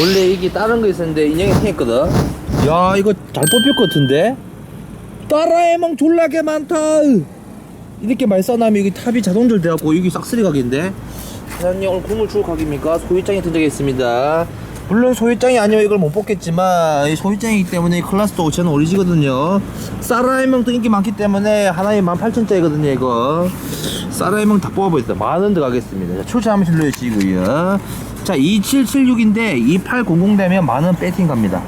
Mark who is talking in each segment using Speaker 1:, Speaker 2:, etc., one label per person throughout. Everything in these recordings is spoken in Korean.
Speaker 1: 원래 이게 다른 거 있었는데 인형이 생겼거든. 야 이거 잘 뽑힐 것 같은데. 따라해몽 졸라게 많다. 이렇게 말싸나면 여기 탑이 자동절 돼갖고 여기 싹쓸이 각인데. 사장님 오늘 국물 줄 각입니까? 소유장이 등장했습니다. 물론 소유장이 아니면 이걸 못 뽑겠지만 이 소유장이기 때문에 이 클라스도 저는 오리지거든요. 사라이명도 인기 많기 때문에 하나에 18,000짜리거든요 이거. 사라이명 다 뽑아보겠습니다. 만원 들어가겠습니다. 자, 출처 한번 실러주시고요. 자 2776인데 2800 되면 만원 배팅 갑니다.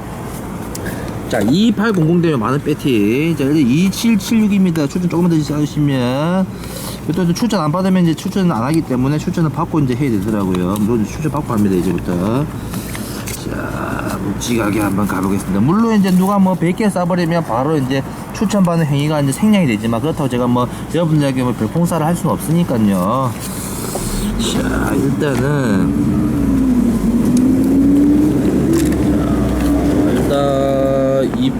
Speaker 1: 자, 2800 되면 많은 배팅. 자, 일단 2776입니다. 출전 조금만 더 써주시면. 또 출전 안 받으면 이제 출전은 안 하기 때문에 출전을 받고 이제 해야 되더라고요. 물론 출전 받고 합니다, 이제부터. 자, 묵직하게 한번 가보겠습니다. 물론 이제 누가 뭐 100개 쏴버리면 바로 이제 추천받는 행위가 이제 생략이 되지만 그렇다고 제가 뭐 여러분들에게 뭐 별풍사를 할 수는 없으니까요. 자, 일단은 일단 2,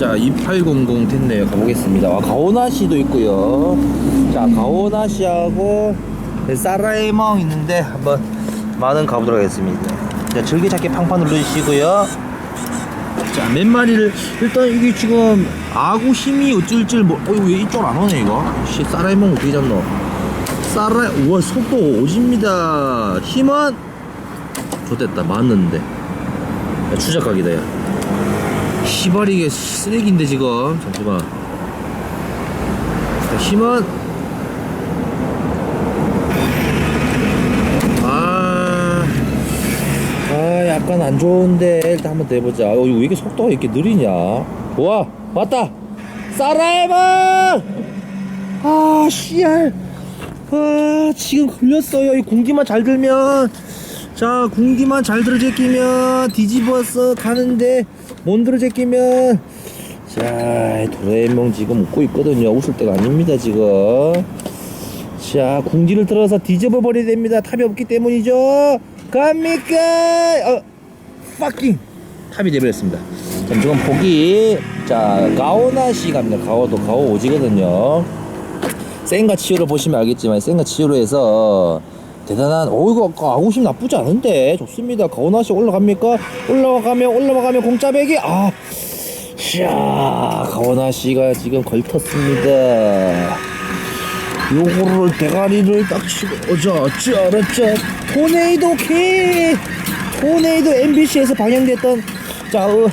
Speaker 1: 자, 2800 됐네요. 가보겠습니다. 아, 가오나시도 있고요. 자, 가오나시하고 사라에멍 있는데 한번 만원 가보도록 하겠습니다. 자, 즐겨찾기 팡팡 눌러주시고요. 자, 몇 마리를 일단 이게 지금 아구 힘이 어쩔줄 뭐, 어, 왜 이쪽 안 오네 이거? 씨, 사라에멍 어떻게 잡노? 사라, 우와 속도 오집니다. 힘은 좋됐다 맞는데. 야, 추적각이다 야. 시발이 이게 쓰레기인데 지금. 잠시만. 자, 힘은. 아, 아 약간 안 좋은데 일단 한번 더 해보자. 어, 왜 이렇게 속도가 이렇게 느리냐? 와 왔다. 사라에만 아 씨알. 아 지금 걸렸어요. 이 공기만 잘 들면 자 공기만 잘 들어 제 끼면 뒤집어서 가는데 못 들어 제 끼면. 자 도라에몽 지금 웃고 있거든요. 웃을 때가 아닙니다 지금. 자 궁지를 들어서 뒤집어 버려야 됩니다. 탑이 없기 때문이죠. 갑니까? 어 fucking 탑이 돼버렸습니다. 잠시만 포기 자 가오나시 갑니다. 가오도 가오 오지거든요. 센가 치유를 보시면 알겠지만 센가 치유로 해서 대단한 어 이거 아까 아구심 나쁘지 않은데. 좋습니다. 가오나시 올라갑니까? 올라가면 올라가면 공짜배기 아 샤, 가오나시가 지금 걸쳤습니다. 요거를 대가리를 딱 치고 어자 짜라짜 토네이도 킥 토네이도 MBC에서 방영됐던 자 어,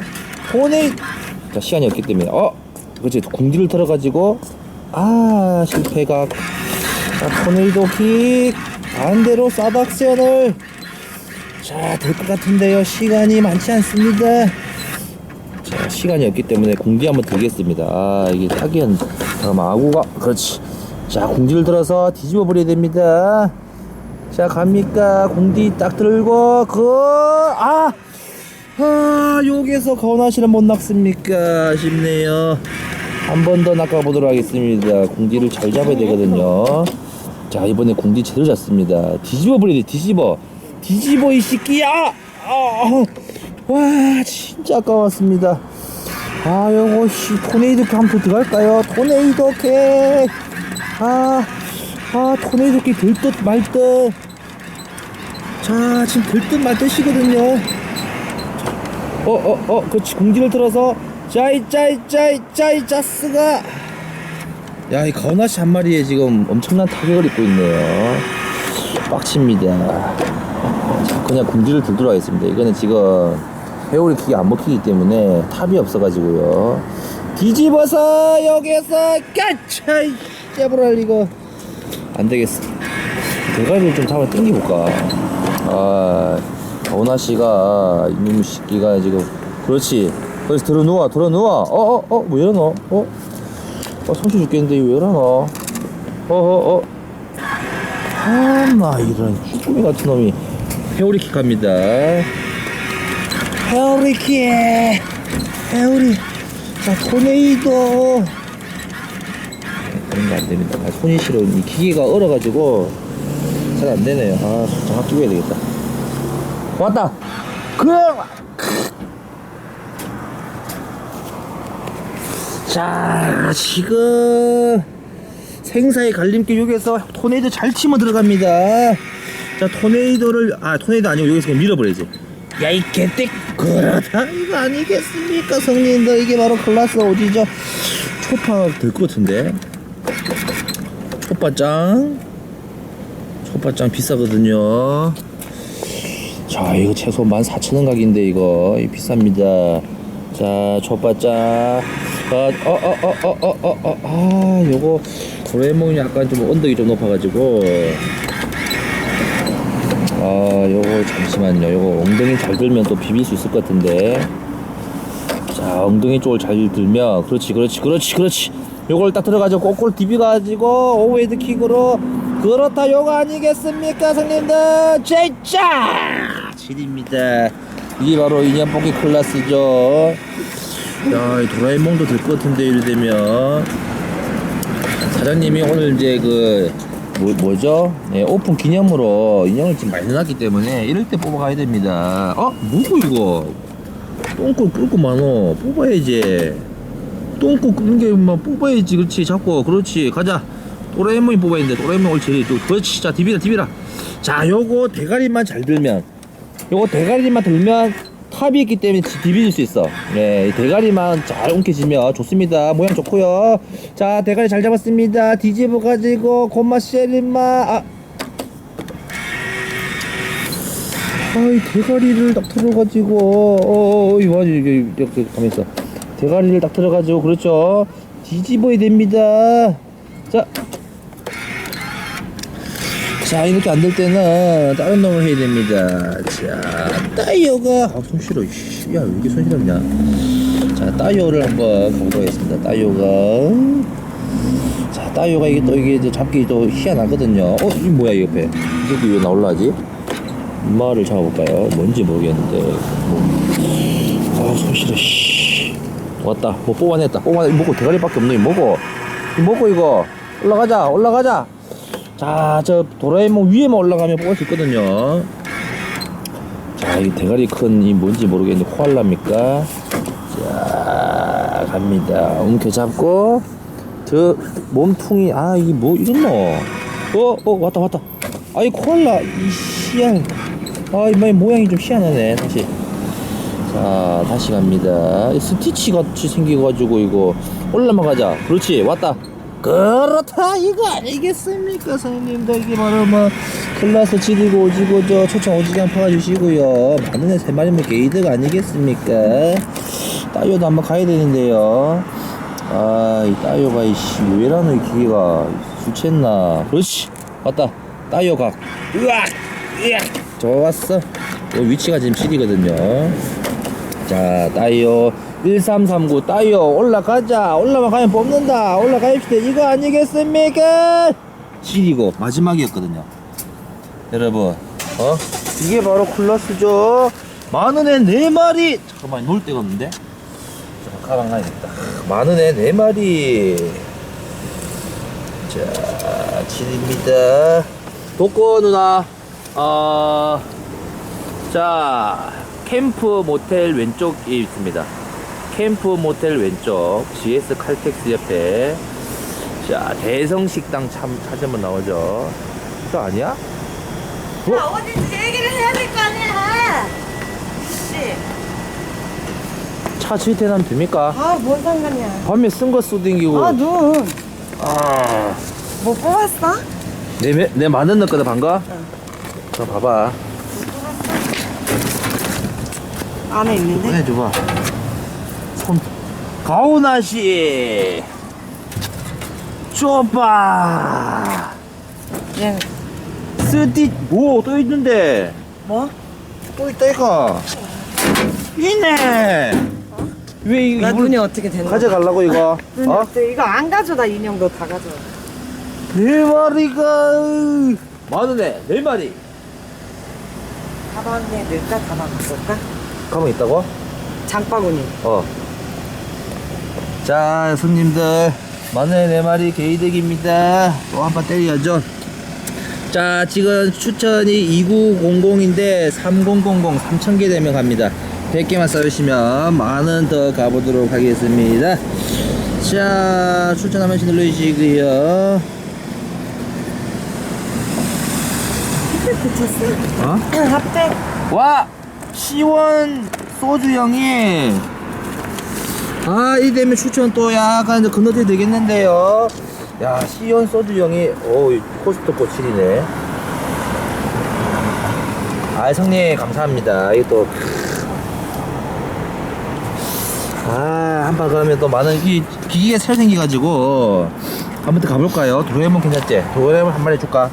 Speaker 1: 토네이 자 시간이 없기 때문에 어 그렇지 궁디를 털어가지고 아 실패가 자 토네이도 킥 반대로 사박션을 자될 것 같은데요 시간이 많지 않습니다 자 시간이 없기 때문에 궁디 한번 들겠습니다 아 이게 타기엔 잠깐만 아구가 그렇지 자 궁디를 들어서 뒤집어 버려야 됩니다 자 갑니까 궁디 딱 들고 그아 아, 여기서 거나시는 못 낚습니까? 아쉽네요. 한 번 더 낚아보도록 하겠습니다. 궁디를 잘 잡아야 되거든요. 자, 이번에 궁디 제대로 잡습니다. 뒤집어 버려야 돼, 뒤집어. 뒤집어, 이 새끼야! 아, 와, 진짜 아까웠습니다. 아, 요거, 씨, 토네이도 킥 한번 들어갈까요? 토네이도 킥! 아, 아, 토네이도 킥 들듯 말듯. 자, 지금 들듯 말듯이거든요. 어, 어, 어, 그렇지. 궁지를 들어서, 짜이, 짜이, 짜이, 짜이, 짜스가. 야, 이 가오나시 한 마리에 지금 엄청난 타격을 입고 있네요. 빡칩니다. 자, 그냥 궁지를 들도록 하겠습니다. 이거는 지금 회오리 킥이 안 먹히기 때문에 탑이 없어가지고요. 뒤집어서 여기에서 까차 깨버랄 이거 안 되겠어. 대가리를 좀 잡아 당겨볼까. 아, 가오나 씨가 이놈의 새끼가 지금 그렇지. 거기서 들어 누워, 들어 누워. 어, 어, 어, 뭐 이러노? 어, 어, 성취 죽겠는데 왜 이러노? 어, 어, 어. 아마 이런 쭈꾸미 같은 놈이 회오리 킥합니다. 회오리 킥, 회오리. 자, 토네이도. 그런 거 안 됩니다. 아, 손이 시려. 이 기계가 얼어가지고 잘 안 되네요. 아, 장갑 끼고 해야 되겠다. 왔다. 그. 자, 지금 생사의 갈림길 여기서 토네이도 잘 치며 들어갑니다. 자 토네이도를 아 토네이도 아니고 여기서 그냥 밀어버려야지. 야 이 개떼 그러다 이거 아니겠습니까 성님들 이게 바로 클라스 오지죠? 초파 될 것 같은데. 초파짱. 초파짱 비싸거든요. 자 이거 최소 14,000원 각인데 이거. 이 비쌉니다. 자 초파짱 어 어 어 어 어 어 어 아 요거 도레몽이 약간 좀 언덕이 좀 높아가지고. 아 요거 잠시만요. 요거 엉덩이 잘 들면 또 비빌 수 있을 것 같은데. 자 엉덩이 쪽을 잘 들면 그렇지 그렇지 그렇지 그렇지. 요걸 딱 들어가지고 거꾸로 디비가지고 오웨이드 킥으로. 그렇다 요거 아니겠습니까 성님들? 제짜! 질입니다. 이게 바로 인연 뽑기 클래스죠 야 이 도라에몽도 될 것 같은데 이래 되면 사장님이 오늘 이제 그 뭐, 뭐죠? 네, 오픈 기념으로 인형을 지금 많이 넣었기 때문에 이럴 때 뽑아가야 됩니다. 어? 뭐고 이거? 똥꼬 끓고 많어. 뽑아야지. 똥꼬 끓는 게막 뽑아야지. 그렇지. 자꾸 그렇지. 가자. 도라에몽이 뽑아야 되는데 도라에몽 옳지. 또 그렇지. 자 디비라 디비라. 자 요거 대가리만 잘 들면 요거 대가리만 들면 탑이 있기 때문에 지- 디비질 수 있어. 네, 이 대가리만 잘 옮겨지면 좋습니다. 모양 좋고요. 자, 대가리 잘 잡았습니다. 뒤집어 가지고 고마 쉐리마. 아, 아이 대가리를 딱 틀어가지고 어, 어, 이거 이게 이렇게 있어. 대가리를 딱 틀어가지고 그렇죠. 뒤집어야 됩니다. 자, 자 이렇게 안 될 때는 다른 놈을 해야 됩니다. 자 따이어가 아손 싫어 야 왜 이렇게 손 싫었냐? 자 따이어를 한번 가보도록 하겠습니다. 따이어가. 자 따이어가 이게 또 이게 잡기 또 희한하거든요. 어 이게 뭐야 이 옆에? 이 새끼 왜 나올라지? 이마를 잡아볼까요? 뭔지 모르겠는데. 뭐. 아손 싫어 씨. 왔다. 뭐 뽑아냈다. 뽑아내 먹고 대가리밖에 없네 이거 먹고 이거. 올라가자 올라가자 자, 저 도라에몽 위에만 올라가면 뽑을 수 있거든요. 자, 이 대가리 큰 이 뭔지 모르겠는데 코알라입니까? 자, 갑니다. 움켜 잡고 저 몸통이 아 이게 뭐 이랬노? 어, 어 왔다 왔다. 아이 코알라 이 희한. 아, 이마 모양이 좀 희한하네 다시. 자, 다시 갑니다. 이 스티치 같이 생겨가지고 이거 올라만 가자. 그렇지, 왔다. 그렇다 이거 아니겠습니까 선생님들 이게 바로 뭐 클라스 지리고 오지고 저 초청 오지게 한번 파주시고요. 많은 애세 마리면 게이드가 아니겠습니까? 따요도 한번 가야 되는데요. 아이 따요가 이씨 왜라노 이 기계가? 술 취했나? 그렇지. 왔다. 따요 각. 으악! 으악! 좋았어. 요 위치가 지금 7이거든요 자, 따이오 1339 따이오 올라가자. 올라만 가면 뽑는다. 올라가입시다. 이거 아니겠습니까? 7이고 마지막이었거든요. 여러분, 어? 이게 바로 클라스죠. 만 원에 네 마리. 잠깐만 놀 데가 없는데. 잠깐 가방 가야겠다. 만 원에 네 마리. 자, 7입니다. 독고 누나. 어. 자, 캠프 모텔 왼쪽에 있습니다. 캠프 모텔 왼쪽 GS 칼텍스 옆에 자 대성식당 참 찾으면 나오죠. 이거 아니야? 어?
Speaker 2: 야, 어딘지 얘기를 해야 될 거 아니야. 씨.
Speaker 1: 차 질퇴하면 됩니까?
Speaker 2: 아, 뭔 상관이야.
Speaker 1: 밤에 쓴 거 쏘댕기고
Speaker 2: 아, 눈.
Speaker 1: 아,
Speaker 2: 뭐 뽑았어?
Speaker 1: 내, 매- 내 만원 넣었거든 방금? 그럼 봐봐
Speaker 2: 안에 있는데?
Speaker 1: 꺼내줘봐. 손. 가오나씨 쪼빠
Speaker 2: 얘,
Speaker 1: 쓰디. 오또 있는데.
Speaker 2: 뭐?
Speaker 1: 또 있다 이거. 있네. 왜 이거
Speaker 2: 나
Speaker 1: 이걸
Speaker 2: 눈이 어떻게 되는 거야?
Speaker 1: 가져가려고 이거?
Speaker 2: 눈이
Speaker 1: 어?
Speaker 2: 어떻게, 이거 안 가져다, 인형 너 다 가져와.
Speaker 1: 네 마리가. 많으네 네 마리.
Speaker 2: 가방에 넣을까? 가방 갖고
Speaker 1: 가만 있다고?
Speaker 2: 장바구니.
Speaker 1: 어. 자, 손님들. 마늘 네 마리 게이득입니다. 또한판 때려야죠. 자, 지금 추천이 2900인데 3000, 3000개 되면 갑니다. 100개만 써주시면 만원 더 가보도록 하겠습니다. 자, 추천 한 번씩 눌러주시고요.
Speaker 2: 어? 핫팩.
Speaker 1: 와! 시원 소주형이 아, 이 되면 추천 또 약간 건너뛰 되겠는데요. 야, 시원 소주형이 오, 코스트 코칠이네. 아, 성님 감사합니다. 이거 또 아, 한번 그러면 또 많은 이 기기가 새로 생겨가지고 한번 더 가볼까요? 도레몬 괜찮지? 도레몬 한 마리 줄까?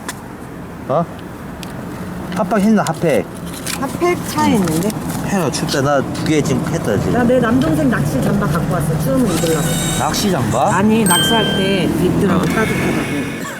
Speaker 1: 어? 핫팩 했나 핫팩?
Speaker 2: 핫팩 차에 있는데?
Speaker 1: 해요 춥다 나 두 개 지금 했다 지금
Speaker 2: 나 내 남동생 낚시 잠바 갖고 왔어. 추우면 입으려고.
Speaker 1: 낚시 장바?
Speaker 2: 아니, 낚시할 때 입더라고. 따뜻하다고.